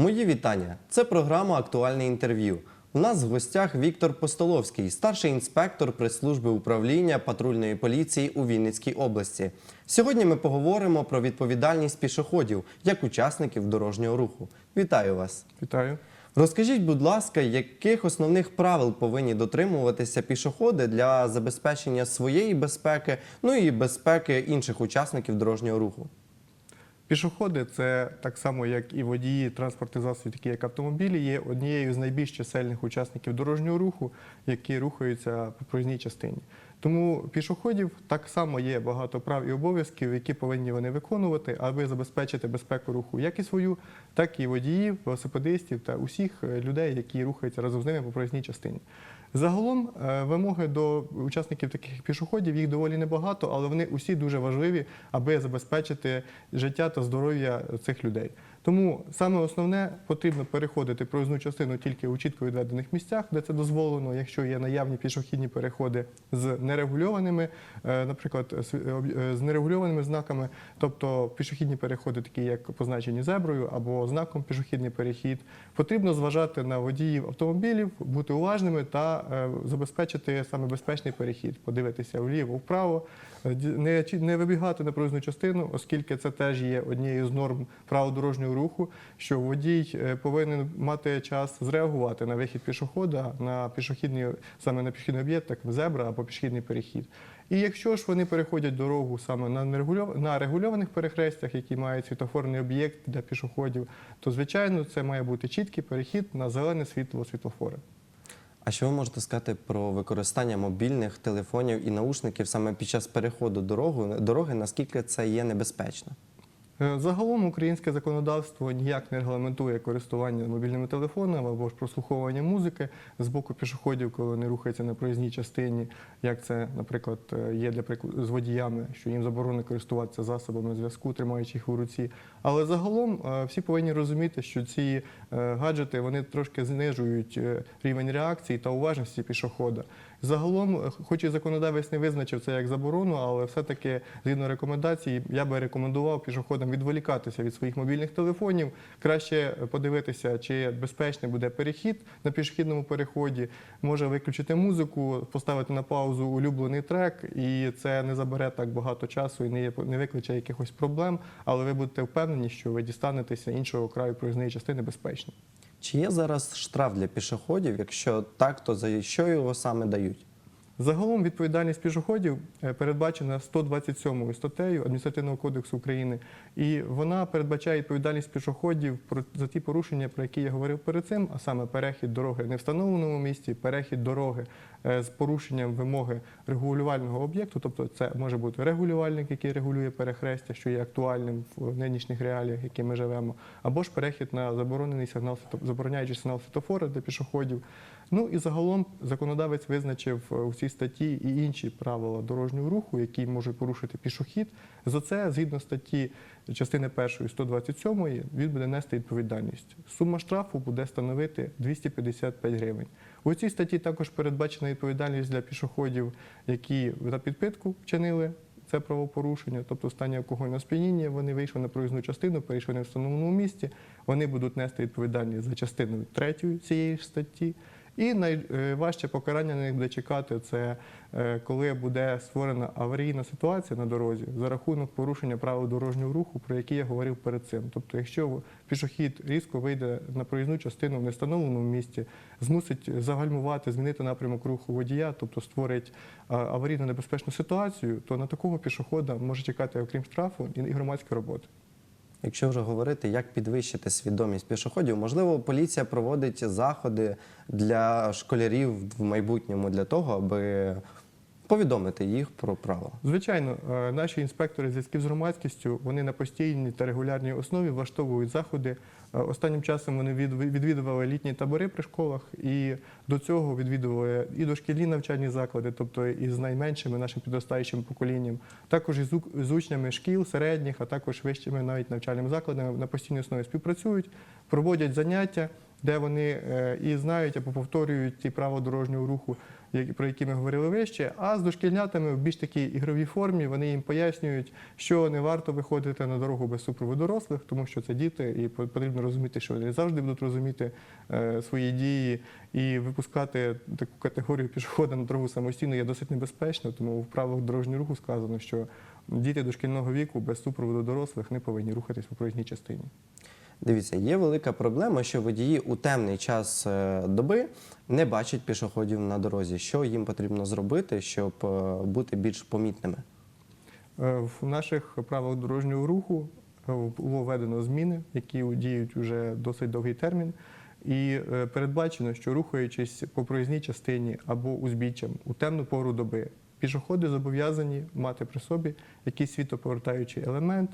Мої вітання. Це програма Актуальне інтерв'ю. У нас в гостях Віктор Постоловський, старший інспектор прес-служби управління патрульної поліції у Вінницькій області. Сьогодні ми поговоримо про відповідальність пішоходів як учасників дорожнього руху. Вітаю вас! Вітаю. Розкажіть, будь ласка, яких основних правил повинні дотримуватися пішоходи для забезпечення своєї безпеки, ну і безпеки інших учасників дорожнього руху? Пішоходи це так само, як і водії транспортних засобів, такі як автомобілі, є однією з найбільш чисельних учасників дорожнього руху, які рухаються по проїзній частині. Тому пішоходів так само є багато прав і обов'язків, які повинні вони виконувати, аби забезпечити безпеку руху як і свою, так і водіїв, велосипедистів та усіх е, людей, які рухаються разом з ними по проїзній частині. Загалом е, вимоги до учасників таких пішоходів їх доволі небагато, але вони усі дуже важливі, аби забезпечити життя та здоров'я цих людей. Тому саме основне потрібно переходити проїзну частину тільки у чітко відведених місцях, де це дозволено, якщо є наявні пішохідні переходи з нерегульованими, е, наприклад, е, з нерегульованими знаками, тобто пішохідні переходи, такі як позначені зеброю або знаком пішохідний перехід. Потрібно зважати на водіїв автомобілів, бути уважними та е, забезпечити саме безпечний перехід, подивитися вліво, вправо, е, не, не вибігати на проїзну частину, оскільки це теж є однією з норм правил дорожнього руху, що водій е, повинен мати час зреагувати на вихід пішохода на пішохідний саме на пішохідний об'єкт, так зебра або пішохідний перехід. І якщо ж вони переходять дорогу саме на регульованих перехрестях, які мають світлофорний об'єкт для пішоходів, то звичайно це має бути чіткий перехід на зелене світло світлофори. А що ви можете сказати про використання мобільних телефонів і наушників саме під час переходу дорогу, дороги, наскільки це є небезпечно? Е, Загалом українське законодавство ніяк не регламентує користування мобільними телефонами або ж прослуховування музики з боку пішоходів, коли вони рухаються на проїзній частині, як це, наприклад, е, є для з водіями, що їм заборонено користуватися засобами зв'язку, тримаючи їх у руці. Але загалом е, всі повинні розуміти, що ці гаджети вони трошки знижують рівень реакції та уважності пішохода. Загалом, е, хоч і законодавець не визначив це як заборону, але все-таки згідно рекомендацій, я би рекомендував пішоходам відволікатися від своїх мобільних телефонів, краще подивитися, чи безпечний буде перехід на пішохідному переході. Може виключити музику, поставити на паузу улюблений трек, і це не забере так багато часу і не, не викличе якихось проблем. Але ви будете впевнені, що ви дістанетеся іншого краю проїзної частини безпечно. Чи є зараз штраф для пішоходів? Якщо так, то за що його саме дають? Загалом відповідальність пішоходів е, передбачена 127 статтею Адміністративного кодексу України, і вона передбачає відповідальність пішоходів за ті порушення, про які я говорив перед цим, а саме перехід дороги не встановленому місці, перехід дороги е, з порушенням вимоги регулювального об'єкту, тобто це може бути регулювальник, який регулює перехрестя, що є актуальним в нинішніх реаліях, які ми живемо, або ж перехід на заборонений сигнал забороняючий сигнал світофора для пішоходів. Ну і загалом законодавець визначив е, у цій статті і інші правила дорожнього руху, які може порушити пішохід. За це, згідно статті частини 1 127, він буде нести відповідальність. Сума штрафу буде становити 255 гривень. У цій статті також передбачена відповідальність для пішоходів, які за підпитку вчинили це правопорушення, тобто в стані алкогольного сп'яніння, вони вийшли на проїзну частину, перейшли не в встановленому місці, вони будуть нести відповідальність за частиною 3 цієї ж статті. І найважче покарання на них буде чекати це е, коли буде створена аварійна ситуація на дорозі за рахунок порушення правил дорожнього руху, про які я говорив перед цим. Тобто, якщо пішохід різко вийде на проїзну частину в нестановленому місці, змусить загальмувати, змінити напрямок руху водія, тобто створить е, аварійно небезпечну ситуацію, то на такого пішохода може чекати, окрім штрафу, і громадська робота. Якщо вже говорити, як підвищити свідомість пішоходів, можливо, поліція проводить заходи для школярів в майбутньому для того, аби повідомити їх про правила. Звичайно, е, наші інспектори зв'язків з громадськістю вони на постійній та регулярній основі влаштовують заходи. Е, Останнім часом вони відвідували літні табори при школах, і до цього відвідували і дошкільні навчальні заклади, тобто і з найменшими нашим підростаючим поколінням, також і з учнями шкіл, середніх, а також вищими навіть навчальними закладами на постійній основі співпрацюють, проводять заняття, де вони е, і знають або повторюють ті правила дорожнього руху, про які ми говорили вище. А з дошкільнятами в більш такій ігровій формі вони їм пояснюють, що не варто виходити на дорогу без супроводу дорослих, тому що це діти, і по- потрібно розуміти, що вони завжди будуть розуміти е, свої дії, і випускати таку категорію пішохода на дорогу самостійно є досить небезпечно. Тому в правилах дорожнього руху сказано, що діти дошкільного віку без супроводу дорослих не повинні рухатись по проїзній частині. Дивіться, є велика проблема, що водії у темний час е, доби не бачать пішоходів на дорозі. Що їм потрібно зробити, щоб е, бути більш помітними? Е, В наших правилах дорожнього руху було введено зміни, які діють уже досить довгий термін. І передбачено, що рухаючись по проїзній частині або узбіччям у темну пору доби, пішоходи зобов'язані мати при собі якийсь світоповертаючий елемент,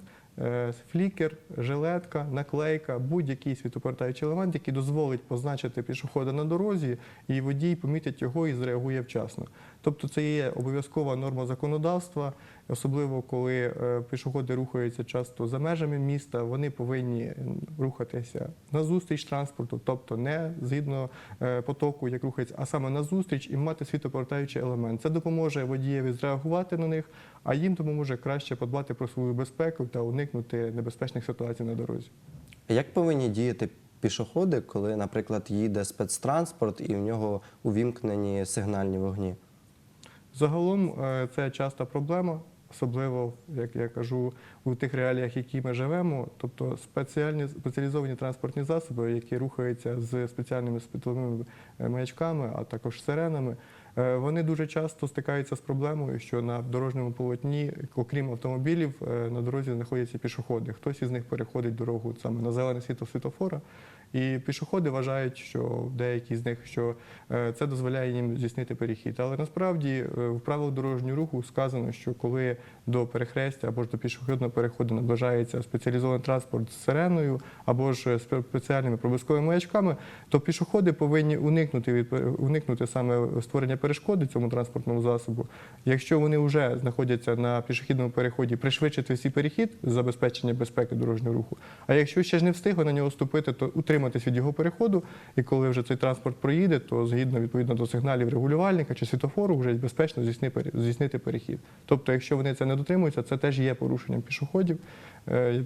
флікер, жилетка, наклейка, будь-який світоповертаючий елемент, який дозволить позначити пішохода на дорозі, і водій помітить його і зреагує вчасно. Тобто це є обов'язкова норма законодавства, особливо коли е, пішоходи рухаються часто за межами міста, вони повинні рухатися назустріч транспорту, тобто не згідно е, потоку, як рухається, а саме назустріч і мати світоповертаючий елемент. Це допоможе водієві зреагувати на них, а їм допоможе краще подбати про свою безпеку та уникнути небезпечних ситуацій на дорозі. Як повинні діяти пішоходи, коли, наприклад, їде спецтранспорт і в нього увімкнені сигнальні вогні? Загалом е, це часта проблема, особливо, як я кажу, у тих реаліях, які ми живемо. Тобто спеціальні спеціалізовані транспортні засоби, які рухаються з спеціальними світловими е, маячками, а також сиренами. Е, Вони дуже часто стикаються з проблемою, що на дорожньому полотні, окрім автомобілів, е, на дорозі знаходяться пішоходи. Хтось із них переходить дорогу саме на зелене світло світофора. І пішоходи вважають, що деякі з них, що е, це дозволяє їм здійснити перехід. Але насправді в правилах дорожнього руху сказано, що коли до перехрестя або ж до пішохідного переходу наближається спеціалізований транспорт з сиреною або ж спеціальними проблисковими маячками, то пішоходи повинні уникнути від уникнути саме створення перешкоди цьому транспортному засобу. Якщо вони вже знаходяться на пішохідному переході, пришвидшити свій перехід з забезпечення безпеки дорожнього руху. А якщо ще ж не встигли на нього ступити, то утриматись від його переходу. І коли вже цей транспорт проїде, то згідно відповідно до сигналів регулювальника чи світофору, вже безпечно здійснити перехід. Тобто, якщо вони це не дотримуються, це теж є порушенням пішоходів,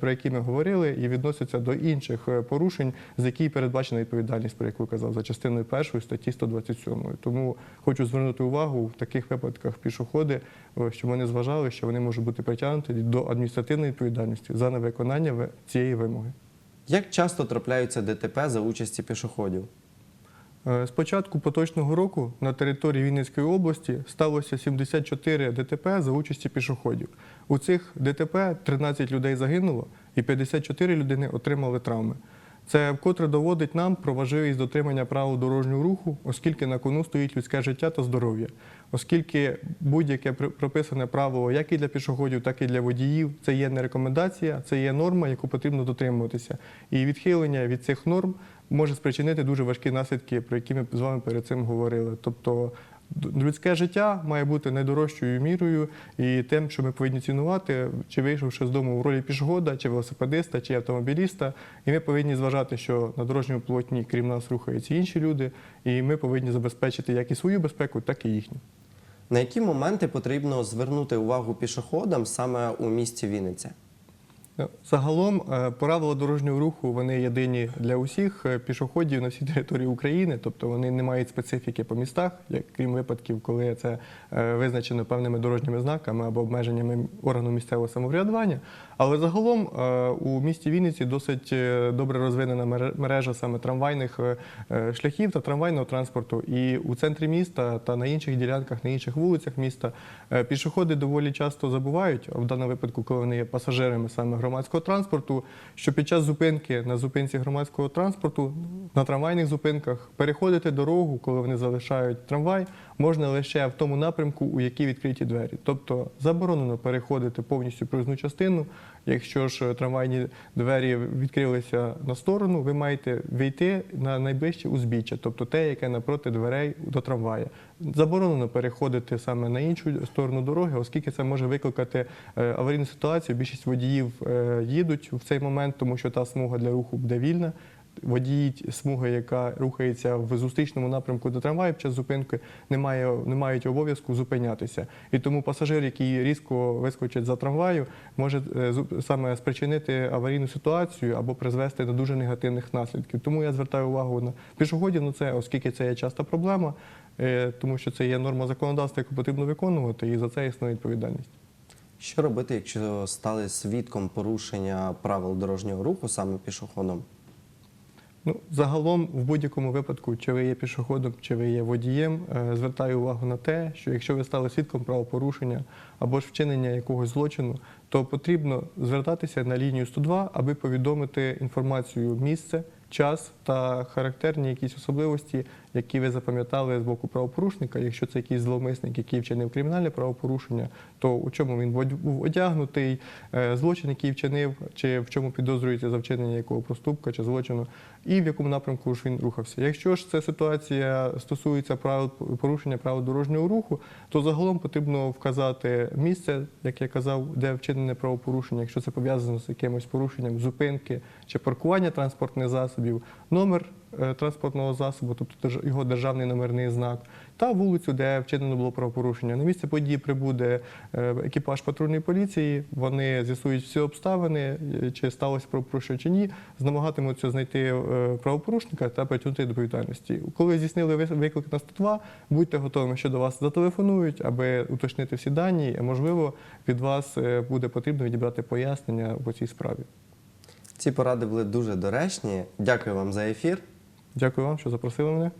про які ми говорили, і відноситься до інших е, порушень, за які передбачена відповідальність, про яку казав, за частиною першої статті 127. Тому хочу звернути увагу в таких випадках пішоходи, е, щоб вони зважали, що вони можуть бути притягнуті до адміністративної відповідальності за невиконання ви- цієї вимоги. Як часто трапляються ДТП за участі пішоходів? Е, З початку поточного року на території Вінницької області сталося 74 ДТП за участі пішоходів. У цих ДТП 13 людей загинуло і 54 людини отримали травми. Це вкотре доводить нам про важливість дотримання правил дорожнього руху, оскільки на кону стоїть людське життя та здоров'я. Оскільки будь-яке прописане правило, як і для пішоходів, так і для водіїв, це є не рекомендація, це є норма, яку потрібно дотримуватися. І відхилення від цих норм може спричинити дуже важкі наслідки, про які ми з вами перед цим говорили. Тобто людське життя має бути найдорожчою мірою і тим, що ми повинні цінувати, чи вийшовши з дому в ролі пішохода, чи велосипедиста, чи автомобіліста. І ми повинні зважати, що на дорожньому полотні, крім нас, рухаються інші люди, і ми повинні забезпечити як і свою безпеку, так і їхню. На які моменти потрібно звернути увагу пішоходам саме у місті Вінниця? Загалом е, правила дорожнього руху вони єдині для усіх е, пішоходів на всій території України, тобто вони не мають специфіки по містах, як крім випадків, коли це е, визначено певними дорожніми знаками або обмеженнями органу місцевого самоврядування. Але загалом е, у місті Вінниці досить е, добре розвинена мережа саме трамвайних е, е, шляхів та трамвайного транспорту. І у центрі міста та на інших ділянках, на інших вулицях міста е, пішоходи доволі часто забувають, в даному випадку, коли вони є пасажирами саме громадського транспорту, що під час зупинки на зупинці громадського транспорту на трамвайних зупинках переходити дорогу, коли вони залишають трамвай, можна лише в тому напрямку, у якій відкриті двері. Тобто заборонено переходити повністю проїзну частину. Якщо ж трамвайні двері відкрилися на сторону, ви маєте вийти на найближче узбіччя, тобто те, яке напроти дверей до трамвая. Заборонено переходити саме на іншу сторону дороги, оскільки це може викликати е, аварійну ситуацію. Більшість водіїв е, їдуть в цей момент, тому що та смуга для руху буде вільна. Водії смуги, яка рухається в зустрічному напрямку до трамваю під час зупинки, не, має, не мають обов'язку зупинятися. І тому пасажир, який різко вискочить за трамваю, може е, саме спричинити аварійну ситуацію або призвести до дуже негативних наслідків. Тому я звертаю увагу на пішоходів на це, оскільки це є часта проблема, е, тому що це є норма законодавства, яку потрібно виконувати, і за це існує відповідальність. Що робити, якщо стали свідком порушення правил дорожнього руху саме пішоходом? Ну, загалом, в будь-якому випадку, чи ви є пішоходом, чи ви є водієм, е, звертаю увагу на те, що якщо ви стали свідком правопорушення або ж вчинення якогось злочину, то потрібно звертатися на лінію 102, аби повідомити інформацію місце, час та характерні якісь особливості, які ви запам'ятали з боку правопорушника. Якщо це якийсь зловмисник, який вчинив кримінальне правопорушення, то у чому він був одягнутий, е, злочин, який вчинив, чи в чому підозрюється за вчинення якого проступка чи злочину, і в якому напрямку ж він рухався. Якщо ж ця ситуація стосується правил порушення правил дорожнього руху, то загалом потрібно вказати місце, як я казав, де вчинене правопорушення, якщо це пов'язано з якимось порушенням зупинки чи паркування транспортних засобів, номер е, транспортного засобу, тобто його державний номерний знак, та вулицю, де вчинено було правопорушення. На місце події прибуде е, екіпаж патрульної поліції. Вони з'ясують всі обставини, е, чи сталося правопорушення чи ні, намагатимуться знайти правопорушника та притягнути до відповідальності. Коли здійснили виклик на 102, будьте готовими, що до вас зателефонують, аби уточнити всі дані. Можливо, від вас буде потрібно відібрати пояснення по цій справі. Ці поради були дуже доречні. Дякую вам за ефір. Дякую вам, що запросили мене.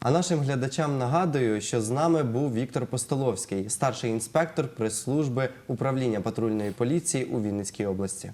А нашим глядачам нагадую, що з нами був Віктор Постоловський, старший інспектор прес-служби управління патрульної поліції у Вінницькій області.